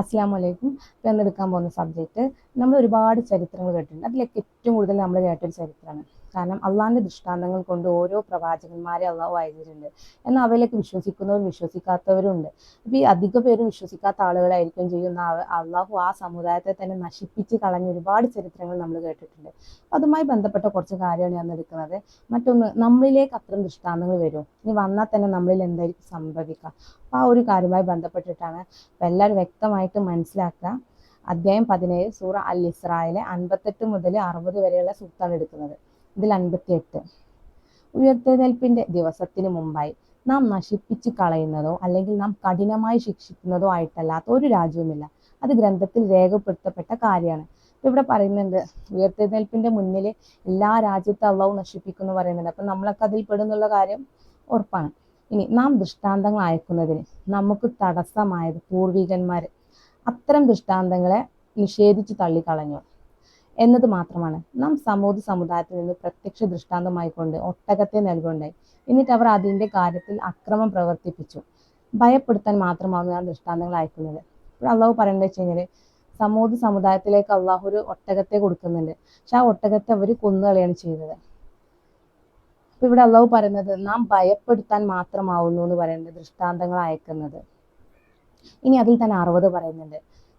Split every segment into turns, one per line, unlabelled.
അസ്സാം വലൈക്കും ഇപ്പം എന്നെടുക്കാൻ പോകുന്ന സബ്ജക്റ്റ് നമ്മൾ ഒരുപാട് ചരിത്രങ്ങൾ കേട്ടിട്ടുണ്ട്. അതിലൊക്കെ ഏറ്റവും കൂടുതൽ നമ്മൾ കേട്ടൊരു ചരിത്രമാണ്. കാരണം അള്ളാഹിന്റെ ദൃഷ്ടാന്തങ്ങൾ കൊണ്ട് ഓരോ പ്രവാചകന്മാരെ അള്ളാഹു അയച്ചിട്ടുണ്ട് എന്നാൽ അവയിലേക്ക് വിശ്വസിക്കുന്നവരും വിശ്വസിക്കാത്തവരും ഉണ്ട് അപ്പോൾ ഈ അധിക പേരും വിശ്വസിക്കാത്ത ആളുകളായിരിക്കും ചെയ്യുന്ന അള്ളാഹു ആ സമുദായത്തെ തന്നെ നശിപ്പിച്ച് കളഞ്ഞ ഒരുപാട് ചരിത്രങ്ങൾ നമ്മൾ കേട്ടിട്ടുണ്ട്. അതുമായി ബന്ധപ്പെട്ട കുറച്ച് കാര്യമാണ് ഞാൻ എടുക്കുന്നത്. മറ്റൊന്ന് നമ്മളിലേക്ക് അത്തരം ദൃഷ്ടാന്തങ്ങൾ വരും. ഇനി വന്നാൽ തന്നെ നമ്മളിൽ എന്തായിരിക്കും സംഭവിക്കുക? അപ്പോൾ ആ ഒരു കാര്യവുമായി ബന്ധപ്പെട്ടിട്ടാണ് അപ്പൊ എല്ലാവരും വ്യക്തമായിട്ട് മനസ്സിലാക്കുക. അധ്യായം പതിനേഴ് സൂറ അൽ ഇസ്രായിലെ അൻപത്തെട്ട് മുതൽ അറുപത് വരെയുള്ള സൂത്താണ് എടുക്കുന്നത്. ഇതിൽ അൻപത്തിയെട്ട്. ഉയർത്തെഴുന്നേൽപ്പിന്റെ ദിവസത്തിന് മുമ്പായി നാം നശിപ്പിച്ച് കളയുന്നതോ അല്ലെങ്കിൽ നാം കഠിനമായി ശിക്ഷിക്കുന്നതോ ആയിട്ടല്ലാത്ത ഒരു രാജ്യവുമില്ല. അത് ഗ്രന്ഥത്തിൽ രേഖപ്പെടുത്തപ്പെട്ട കാര്യമാണ്. ഇവിടെ പറയുന്നുണ്ട് ഉയർത്തെഴുന്നേൽപ്പിന്റെ മുന്നിൽ എല്ലാ രാജ്യത്തെ അള്ളാഹു നശിപ്പിക്കുന്നു പറയുന്നുണ്ട്. അപ്പൊ നമ്മളൊക്കെ അതിൽ പെടുന്നുള്ള കാര്യം ഉറപ്പാണ്. ഇനി നാം ദൃഷ്ടാന്തങ്ങൾ അയക്കുന്നതിന് നമുക്ക് തടസ്സമായത് പൂർവികന്മാർ അത്തരം ദൃഷ്ടാന്തങ്ങളെ നിഷേധിച്ചു തള്ളിക്കളഞ്ഞു. എന്നത് മാത്രമാണ്. നാം സമൂഹ സമുദായത്തിൽ നിന്ന് പ്രത്യക്ഷ ദൃഷ്ടാന്തമായി കൊണ്ട് ഒട്ടകത്തെ നൽകുണ്ടായി. എന്നിട്ട് അവർ അതിന്റെ കാര്യത്തിൽ അക്രമം പ്രവർത്തിപ്പിച്ചു. ഭയപ്പെടുത്താൻ മാത്രമാണ് ആ ദൃഷ്ടാന്തങ്ങൾ അയക്കുന്നത്. ഇപ്പോൾ അള്ളാഹു പറയേണ്ടത് വെച്ച് കഴിഞ്ഞാൽ സമൂഹ സമുദായത്തിലേക്ക് അള്ളാഹു ഒരു ഒട്ടകത്തെ കൊടുക്കുന്നുണ്ട്. പക്ഷെ ആ ഒട്ടകത്തെ അവർ കൊന്നുകളയാണ് ചെയ്തത് അപ്പൊ ഇവിടെ അള്ളാഹു പറയുന്നത് നാം ഭയപ്പെടുത്താൻ മാത്രമാവുന്നു എന്ന് പറയുന്നത് ദൃഷ്ടാന്തങ്ങൾ അയക്കുന്നത്. ഇനി അതിൽ തന്നെ അറുപത് പറയുന്നുണ്ട്.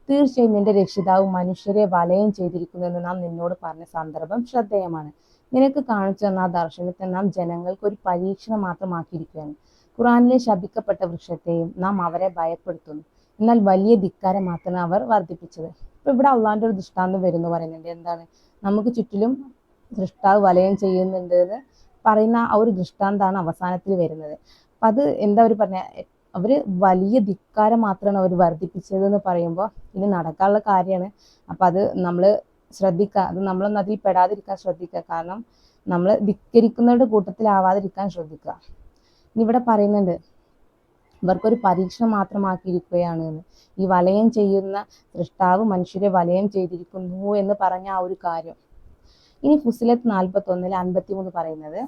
തീർച്ചയായും നിന്റെ രക്ഷിതാവ് മനുഷ്യരെ വലയം ചെയ്തിരിക്കുന്നു എന്ന് നാം നിന്നോട് പറഞ്ഞ സന്ദർഭം ശ്രദ്ധേയമാണ്. നിനക്ക് കാണിച്ചു തന്ന ആ ദർശനത്തെ നാം ജനങ്ങൾക്ക് ഒരു പരീക്ഷണം മാത്രമാക്കിയിരിക്കുകയാണ്. ഖുറാനിലെ ശപിക്കപ്പെട്ട വൃക്ഷത്തെയും നാം അവരെ ഭയപ്പെടുത്തുന്നു. എന്നാൽ വലിയ ധിക്കാരം മാത്രമാണ് അവർ വർദ്ധിപ്പിച്ചത്. ഇപ്പൊ ഇവിടെ അള്ളാന്റെ ഒരു ദൃഷ്ടാന്തം വരുന്നു പറയുന്നുണ്ട്. എന്താണ്? നമുക്ക് ചുറ്റിലും ദൃഷ്ടാവ് വലയം ചെയ്യുന്നുണ്ട് എന്ന് പറയുന്ന ആ ഒരു ദൃഷ്ടാന്താണ് അവസാനത്തിൽ വരുന്നത്. അപ്പൊ അത് എന്താ അവർ പറഞ്ഞ? അവർ വലിയ ധിക്കാരം മാത്രമാണ് അവർ വർദ്ധിപ്പിച്ചത് എന്ന് പറയുമ്പോൾ ഇനി നടക്കാനുള്ള കാര്യമാണ് അപ്പോൾ അത് നമ്മൾ ശ്രദ്ധിക്കുക അത് നമ്മളൊന്നും അതിൽ പെടാതിരിക്കാൻ ശ്രദ്ധിക്കുക കാരണം നമ്മൾ ധിക്കരിക്കുന്നവരുടെ കൂട്ടത്തിലാവാതിരിക്കാൻ ശ്രദ്ധിക്കുക ഇനി ഇവിടെ പറയുന്നുണ്ട് ഇവർക്കൊരു പരീക്ഷണം മാത്രമാക്കിയിരിക്കുകയാണ് എന്ന്. ഈ വലയം ചെയ്യുന്ന സൃഷ്ടാവ് മനുഷ്യരെ വലയം ചെയ്തിരിക്കുന്നു എന്ന് പറഞ്ഞ ആ ഒരു കാര്യം. ഇനി ഫുസിലത്ത് നാൽപ്പത്തി ഒന്നിൽ അൻപത്തിമൂന്ന് പറയുന്നത്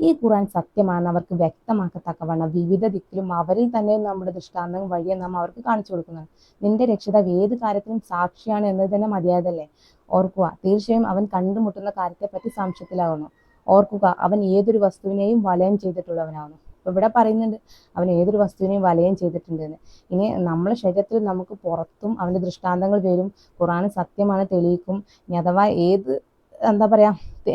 ഈ ഖുറാൻ സത്യമാണെന്ന് അവർക്ക് വ്യക്തമാക്കത്തക്കവണ്ണം വിവിധ ദിക്കിലും അവരിൽ തന്നെ നമ്മുടെ ദൃഷ്ടാന്തം വഴിയെ നാം അവർക്ക് കാണിച്ചു കൊടുക്കുന്നത് നിന്റെ രക്ഷിതാവ് ഏത് കാര്യത്തിലും സാക്ഷിയാണ് എന്നത് തന്നെ മതിയായതല്ലേ? ഓർക്കുക തീർച്ചയായും അവൻ കണ്ടുമുട്ടുന്ന കാര്യത്തെപ്പറ്റി സംശയത്തിലാകുന്നു. ഓർക്കുക അവൻ ഏതൊരു വസ്തുവിനെയും വലയം ചെയ്തിട്ടുള്ളവനാകുന്നു. അപ്പൊ ഇവിടെ പറയുന്നുണ്ട് അവൻ ഏതൊരു വസ്തുവിനെയും വലയം ചെയ്തിട്ടുണ്ട് ചെയ്തിട്ടുണ്ടെന്ന് ഇനി നമ്മളെ ശരീരത്തിൽ നമുക്ക് പുറത്തും അവന്റെ ദൃഷ്ടാന്തങ്ങൾ വരും. ഖുറാൻ സത്യമാണ് തെളിയിക്കും. ഇനി അഥവാ ഏത് എന്താ പറയാ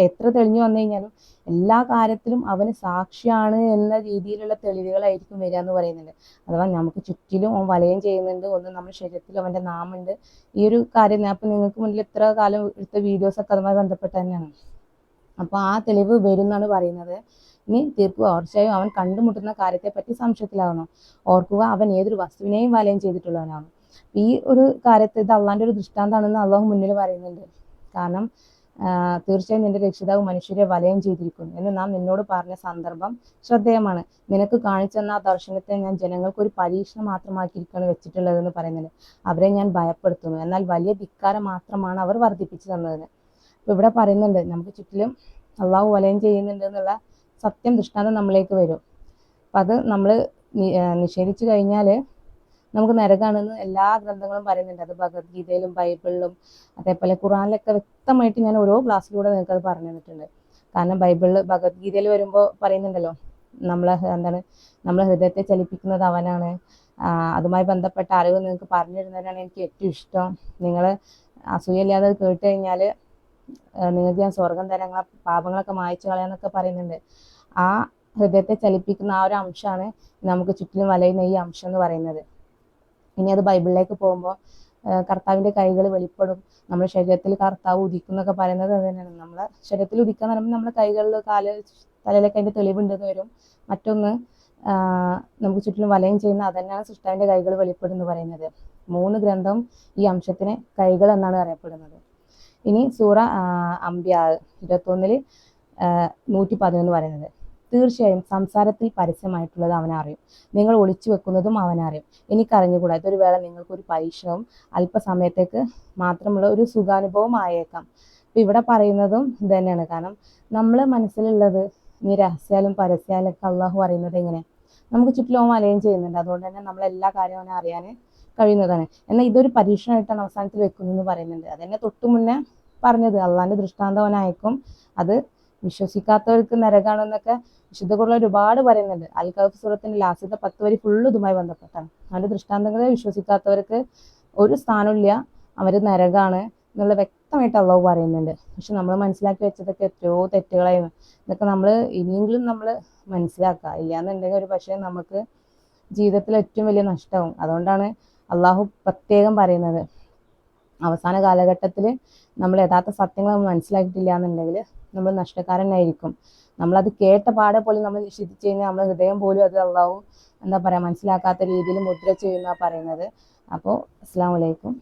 എത്ര തെളിഞ്ഞു വന്നു കഴിഞ്ഞാലും എല്ലാ കാര്യത്തിലും അവന് സാക്ഷിയാണ് എന്ന രീതിയിലുള്ള തെളിവുകളായിരിക്കും വരിക എന്ന് പറയുന്നുണ്ട്. അഥവാ നമുക്ക് ചുറ്റിലും അവൻ വലയം ചെയ്യുന്നുണ്ട് ഒന്ന് നമ്മുടെ ശരീരത്തിൽ അവന്റെ നാമുണ്ട്. ഈ ഒരു കാര്യം ഇപ്പൊ നിങ്ങൾക്ക് മുന്നിൽ ഇത്ര കാലം എടുത്ത വീഡിയോസ് ഒക്കെ അതുമായി ബന്ധപ്പെട്ട് തന്നെയാണ്. അപ്പൊ ആ തെളിവ് വരും എന്നാണ് പറയുന്നത്. ഇനി തീർക്കുക തീർച്ചയായും അവൻ കണ്ടുമുട്ടുന്ന കാര്യത്തെ പറ്റി സംശയത്തിലാവുന്നു. ഓർക്കുക അവൻ ഏതൊരു വസ്തുവിനെയും വലയം ചെയ്തിട്ടുള്ളവനാണ്. ഈ ഒരു കാര്യത്തെ ഇത് അള്ളാന്റെ ഒരു ദൃഷ്ടാന്താണെന്ന് അള്ളാഹു മുന്നിൽ പറയുന്നുണ്ട്. കാരണം തീർച്ചയായും നിന്റെ രക്ഷിതാവ് മനുഷ്യരെ വലയം ചെയ്തിരിക്കുന്നു എന്ന് നാം നിന്നോട് പറഞ്ഞ സന്ദർഭം ശ്രദ്ധേയമാണ്. നിനക്ക് കാണിച്ചു തന്ന ആ ദർശനത്തെ ഞാൻ ജനങ്ങൾക്ക് ഒരു പരീക്ഷണം മാത്രമാക്കിയിരിക്കുകയാണ് വെച്ചിട്ടുള്ളതെന്ന് പറയുന്നത്. അവരെ ഞാൻ ഭയപ്പെടുത്തുന്നു. എന്നാൽ വലിയ ധിക്കാരം മാത്രമാണ് അവർ വർദ്ധിപ്പിച്ചു തന്നത് അപ്പൊ ഇവിടെ പറയുന്നുണ്ട് നമുക്ക് ചുറ്റിലും അള്ളാഹു വലയം ചെയ്യുന്നുണ്ട് എന്നുള്ള സത്യം ദൃഷ്ടാന്തം നമ്മളിലേക്ക് വരും. അപ്പൊ അത് നമ്മൾ നിഷേധിച്ചു കഴിഞ്ഞാൽ നമുക്ക് നരകാണെന്ന് എല്ലാ ഗ്രന്ഥങ്ങളും പറയുന്നുണ്ട്. അത് ഭഗവത്ഗീതയിലും ബൈബിളിലും അതേപോലെ ഖുറാനിലൊക്കെ വ്യക്തമായിട്ട് ഞാൻ ഓരോ ക്ലാസ്സിലൂടെ നിങ്ങൾക്ക് അത് പറഞ്ഞു തന്നിട്ടുണ്ട്. കാരണം ബൈബിളിൽ ഭഗവത്ഗീതയിൽ വരുമ്പോൾ പറയുന്നുണ്ടല്ലോ നമ്മളെ എന്താണ് നമ്മളെ ഹൃദയത്തെ ചലിപ്പിക്കുന്നത് അവനാണ്. അതുമായി ബന്ധപ്പെട്ട അറിവ് നിങ്ങൾക്ക് പറഞ്ഞു തരുന്നതിനാണ് എനിക്ക് ഏറ്റവും ഇഷ്ടം. നിങ്ങൾ അസൂയയില്ലാതെ കേട്ട് കഴിഞ്ഞാൽ നിങ്ങൾക്ക് ഞാൻ സ്വർഗം തരാം നിങ്ങളെ പാപങ്ങളൊക്കെ മായച്ചു കളയാന്നൊക്കെ പറയുന്നുണ്ട്. ആ ഹൃദയത്തെ ചലിപ്പിക്കുന്ന ആ ഒരു അംശമാണ് നമുക്ക് ചുറ്റിലും വലയുന്ന ഈ അംശം എന്ന് പറയുന്നത്. ഇനി അത് ബൈബിളിലേക്ക് പോകുമ്പോൾ കർത്താവിന്റെ കൈകൾ വെളിപ്പെടും. നമ്മുടെ ശരീരത്തിൽ കർത്താവ് ഉദിക്കുന്നൊക്കെ പറയുന്നത് അത് തന്നെയാണ്. നമ്മളെ ശരീരത്തിൽ ഉദിക്കുക എന്ന് പറയുമ്പോൾ നമ്മുടെ കൈകളിൽ കാൽ തലയിലൊക്കെ അതിന്റെ തെളിവുണ്ടെന്ന് വരും. മറ്റൊന്ന് നമുക്ക് ചുറ്റിലും വലയം ചെയ്യുന്ന അതന്നെയാണ് സൃഷ്ടാവിന്റെ കൈകൾ വെളിപ്പെടും എന്ന് പറയുന്നത്. മൂന്ന് ഗ്രന്ഥം ഈ അംശത്തിന് കൈകൾ എന്നാണ് അറിയപ്പെടുന്നത്. ഇനി സൂറ അമ്പ്യ ഇരുപത്തൊന്നിൽ നൂറ്റി പതിനൊന്ന് പറയുന്നത്. തീർച്ചയായും സംസാരത്തിൽ പരസ്യമായിട്ടുള്ളത് അവനറിയും. നിങ്ങൾ ഒളിച്ചു വെക്കുന്നതും അവനറിയും. എനിക്കറിഞ്ഞുകൂടാ ഇതൊരു വേള നിങ്ങൾക്കൊരു പരീക്ഷണവും അല്പസമയത്തേക്ക് മാത്രമുള്ള ഒരു സുഖാനുഭവം ആയേക്കാം. അപ്പം ഇവിടെ പറയുന്നതും ഇത് തന്നെയാണ് കാരണം നമ്മൾ മനസ്സിലുള്ളത് ഈ രഹസ്യാലും പരസ്യാലും ഒക്കെ അള്ളാഹു അറിയുന്നത് എങ്ങനെ? നമുക്ക് ചുറ്റിലും അലയും ചെയ്യുന്നുണ്ട്. അതുകൊണ്ട് തന്നെ നമ്മൾ എല്ലാ കാര്യവും അവനെ അറിയാൻ കഴിയുന്നതാണ്. എന്നാൽ ഇതൊരു പരീക്ഷണമായിട്ടാണ് അവസാനത്തിൽ വെക്കുന്നതെന്ന് പറയുന്നുണ്ട്. അതെന്നെ തൊട്ടു മുന്നേ പറഞ്ഞത്. അള്ളാന്റെ ദൃഷ്ടാന്തം അത് വിശ്വസിക്കാത്തവർക്ക് നരകാണെന്നൊക്കെ വിശുദ്ധ ഖുർആൻ ഒരുപാട് പറയുന്നുണ്ട്. അൽ കഹഫ് സൂറത്തിന്റെ ലാസ്റ്റത്തെ പത്ത് വരി ഫുള്ള് ഇതുമായി ബന്ധപ്പെട്ടാണ്. അവരുടെ ദൃഷ്ടാന്തങ്ങളെ വിശ്വസിക്കാത്തവർക്ക് ഒരു സ്ഥാനമില്ല അവർ നരകാണ് എന്നുള്ള വ്യക്തമായിട്ട് അള്ളാഹു പറയുന്നുണ്ട്. പക്ഷെ നമ്മൾ മനസ്സിലാക്കി വെച്ചതൊക്കെ എത്രയോ തെറ്റുകളായിരുന്നു. ഇതൊക്കെ നമ്മൾ ഇനിയെങ്കിലും നമ്മൾ മനസ്സിലാക്കുക. ഇല്ലാന്നുണ്ടെങ്കിൽ ഒരു പക്ഷേ നമുക്ക് ജീവിതത്തിൽ ഏറ്റവും വലിയ നഷ്ടമാവും അതുകൊണ്ടാണ് അള്ളാഹു പ്രത്യേകം പറയുന്നത്. അവസാന കാലഘട്ടത്തിൽ നമ്മൾ യഥാർത്ഥ സത്യങ്ങൾ മനസ്സിലാക്കിയിട്ടില്ല എന്നുണ്ടെങ്കിൽ നമ്മൾ നഷ്ടക്കാരനായിരിക്കും. നമ്മളത് കേട്ട പാടെ പോലും നമ്മൾ നിഷേധിച്ചു കഴിഞ്ഞാൽ നമ്മുടെ ഹൃദയം പോലും അത് അള്ളാഹു എന്താ പറയാ മനസ്സിലാക്കാത്ത രീതിയിൽ മുദ്ര ചെയ്യുന്ന പറയുന്നത്. അപ്പോൾ അസ്സാം വലൈക്കും